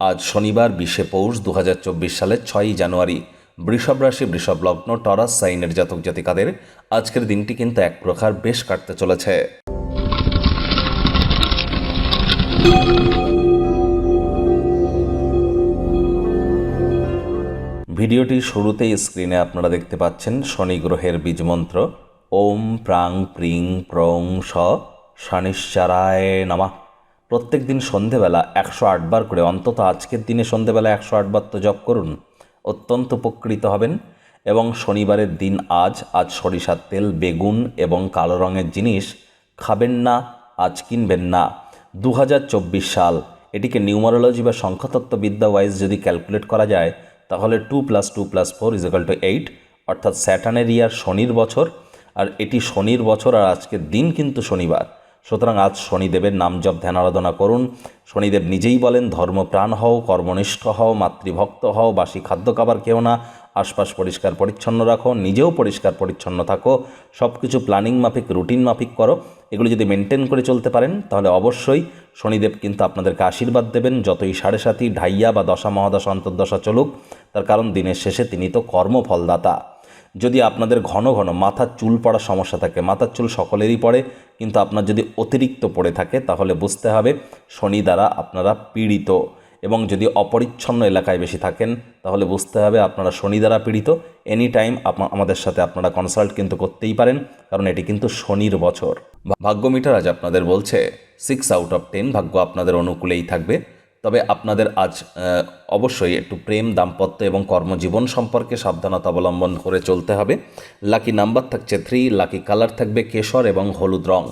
আজ শনিবার বিশে পৌষ দু হাজার চব্বিশ সালের ছয়ই জানুয়ারি। বৃষভ রাশি, বৃষভ লগ্ন, টরাস, সাইনের জাতক জাতিকাদের আজকের দিনটি কিন্তু এক প্রকার বেশ কাটতে চলেছে। ভিডিওটির শুরুতেই স্ক্রিনে আপনারা দেখতে পাচ্ছেন শনি গ্রহের বীজমন্ত্র ওম প্রাং প্রিং প্রং স শনিশ্চারায় নামা। প্রত্যেক দিন সন্ধেবেলা একশো আটবার করে, অন্তত আজকের দিনে সন্ধেবেলা একশো আটবার তো জপ করুন, অত্যন্ত উপকৃত হবেন। এবং শনিবারের দিন আজ আজ সরিষার তেল, বেগুন এবং কালো রঙের জিনিস খাবেন না, আজ কিনবেন না। দু হাজার চব্বিশ সাল, এটিকে নিউমারোলজি বা সংখ্যাতত্ত্ববিদ্যা ওয়াইজ যদি ক্যালকুলেট করা যায়, তাহলে two plus two plus four is equal to eight, অর্থাৎ স্যাটানের ইয়ার শনির বছর, আর এটি শনির বছর আর আজকের দিন কিন্তু শনিবার। সুতরাং আজ শনিদেবের নাম জপ, ধ্যান, আরাধনা করুন। শনিদেব নিজেই বলেন, ধর্মপ্রাণ হও, কর্মনিষ্ঠ হও, মাতৃভক্ত হও, বাসি খাদ্য খাবার খেও না, আশপাশ পরিষ্কার পরিচ্ছন্ন রাখো, নিজেও পরিষ্কার পরিচ্ছন্ন থাকো সব কিছু প্ল্যানিং মাফিক, রুটিন মাফিক করো। এগুলো যদি মেনটেন করে চলতে পারেন, তাহলে অবশ্যই শনিদেব কিন্তু আপনাদেরকে আশীর্বাদ দেবেন, যতই সাড়ে সাতই, ঢাইয়া বা দশা, মহাদশা, অন্তর্দশা চলুক। তার কারণ দিনের শেষে তিনি তো কর্মফলদাতা। যদি আপনাদের ঘন ঘন মাথার চুল পড়ার সমস্যা থাকে, মাথার চুল সকলেরই পড়ে, কিন্তু আপনার যদি অতিরিক্ত পড়ে থাকে, তাহলে বুঝতে হবে শনি দ্বারা আপনারা পীড়িত। এবং যদি অপরিচ্ছন্ন এলাকায় বেশি থাকেন, তাহলে বুঝতে হবে আপনারা শনি দ্বারা পীড়িত। এনি টাইম আমাদের সাথে আপনারা কনসাল্ট কিন্তু করতেই পারেন, কারণ এটি কিন্তু শনির বছর। ভাগ্য মিটার আজ আপনাদের বলছে সিক্স আউট অফ টেন ভাগ্য আপনাদের অনুকূলেই থাকবে। তবে আপনাদের আজ অবশ্যই একটু প্রেম, দাম্পত্য এবং কর্মজীবন সম্পর্কে সাবধানতা অবলম্বন করে চলতে হবে। লাকি নাম্বার থাকছে থ্রি লাকি কালার থাকবে কেশর এবং হলুদ রং।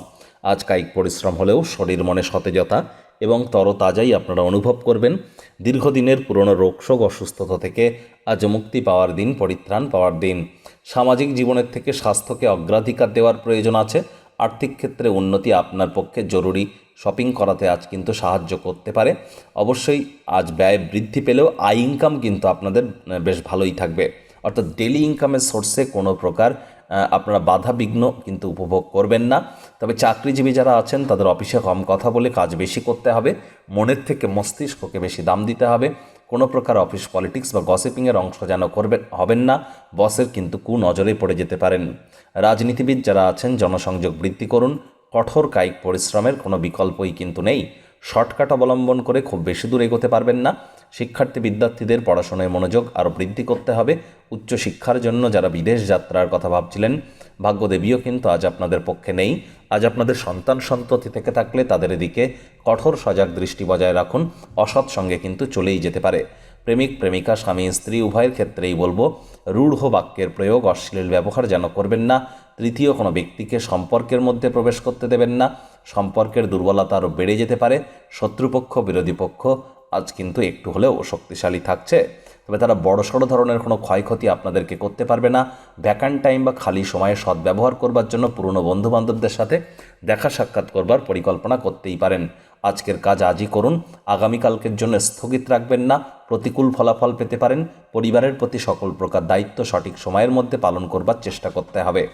আজ কায়িক পরিশ্রম হলেও শরীর মনে সতেজতা এবং তরতাজাই আপনারা অনুভব করবেন। দীর্ঘদিনের পুরনো রোগশোক, অসুস্থতা থেকে আজ মুক্তি পাওয়ার দিন, পরিত্রাণ পাওয়ার দিন। সামাজিক জীবনের থেকে স্বাস্থ্যকে অগ্রাধিকার দেওয়ার প্রয়োজন আছে। আর্থিক ক্ষেত্রে উন্নতি আপনার পক্ষে জরুরি। শপিং করাতে আজ কিন্তু সাহায্য করতে পারে। অবশ্যই আজ ব্যয় বৃদ্ধি পেলেও আয় ইনকাম কিন্তু আপনাদের বেশ ভালোই থাকবে। অর্থাৎ ডেলি ইনকামের সোর্সে কোনো প্রকার আপনারা বাধা বিঘ্ন কিন্তু উপভোগ করবেন না। তবে চাকরিজীবী যারা আছেন, তাদের অফিসে কম কথা বলে কাজ বেশি করতে হবে। মনের থেকে মস্তিষ্ককে বেশি দাম দিতে হবে। কোনো প্রকার অফিস পলিটিক্স বা গসিপিংয়ের অংশ যেন করবেন, হবেন না। বসের কিন্তু কু নজরে পড়ে যেতে পারেন। রাজনীতিবিদ যারা আছেন, জনসংযোগ বৃদ্ধি করুন। কঠোর কায়িক পরিশ্রমের কোনো বিকল্পই কিন্তু নেই। শর্টকাট অবলম্বন করে খুব বেশি দূর এগোতে পারবেন না। শিক্ষার্থী বিদ্যার্থীদের পড়াশোনায় মনোযোগ আরও বৃদ্ধি করতে হবে। উচ্চশিক্ষার জন্য যারা বিদেশ যাত্রার কথা ভাবছিলেন, ভাগ্যদেবীও কিন্তু আজ আপনাদের পক্ষে নেই। আজ আপনাদের সন্তান সন্ততি থেকে থাকলে তাদের এদিকে কঠোর সজাগ দৃষ্টি বজায় রাখুন। অসৎ সঙ্গে কিন্তু চলেই যেতে পারে। প্রেমিক, প্রেমিকা, স্বামী, স্ত্রী, উভয়ের ক্ষেত্রেই বলব, রূঢ় বাক্যের প্রয়োগ অশ্লীল ব্যবহার যেন করবেন না। তৃতীয়, কোনো ব্যক্তিকে সম্পর্কের মধ্যে প্রবেশ করতে দেবেন না। সম্পর্কের দুর্বলতা আরও বেড়ে যেতে পারে। শত্রুপক্ষ, বিরোধী পক্ষ, আজ কিন্তু একটু হলেও শক্তিশালী থাকছে। তবে তারা বড় সড়ো ধরনের কোনো ক্ষয়ক্ষতি আপনাদেরকে করতে পারবে না। ভ্যাকান্ট টাইম বা খালি সময়ে সদ্ব্যবহার করবার জন্য পুরনো বন্ধুবান্ধবদের সাথে দেখা সাক্ষাৎ করবার পরিকল্পনা করতেই পারেন। আজকের কাজ আজই করুন। আগামীকালকের জন্য স্থগিত রাখবেন না। প্রতিকূল ফলাফল পেতে পারেন, পরিবারের প্রতি সকল প্রকার দায়িত্ব সঠিক সময়ের মধ্যে পালন করবার চেষ্টা করতে হবে।